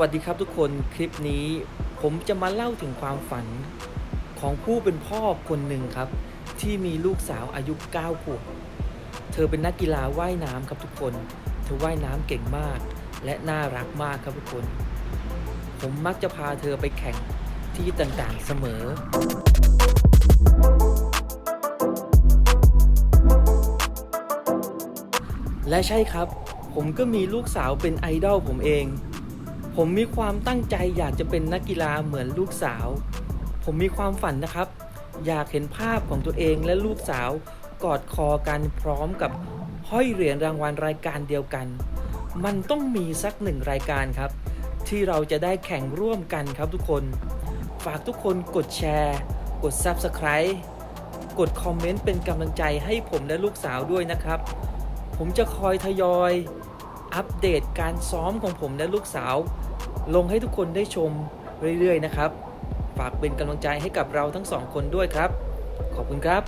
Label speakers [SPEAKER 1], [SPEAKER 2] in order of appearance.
[SPEAKER 1] วัสดีครับทุกคนคลิปนี้ผมจะมาเล่าถึงความฝันของผู้เป็นพ่อคนหนึ่งครับ ที่มีลูกสาวอายุ 9 ขวบ เธอเป็นนักกีฬาว่ายน้ำครับทุกคน เธอว่ายน้ำเก่งมาก และน่ารักมากครับทุกคน ผมมักจะพาเธอไปแข่งที่ต่างๆเสมอ และใช่ครับ ผมก็มีลูกสาวเป็นไอดอลผมเอง ผมมีความตั้งใจอยากจะเป็นนักกีฬาเหมือนลูกสาว ผมมีความฝันนะครับ อยากเห็นภาพของตัวเองและลูกสาวกอดคอกันพร้อมกับห้อยเหรียญรางวัลรายการเดียวกัน มันต้องมีสักหนึ่งรายการครับ ที่เราจะได้แข่งร่วมกันครับทุกคน ฝากทุกคนกดแชร์ กด Subscribe กดคอมเมนต์เป็นกำลังใจให้ผมและลูกสาวด้วยนะครับ ผมจะคอยทยอย อัปเดตการซ้อมของผมและลูกสาว ลงให้ทุกคนได้ชมเรื่อยๆนะครับ ฝากเป็นกำลังใจให้กับเราทั้งสองคนด้วยครับ ขอบคุณครับ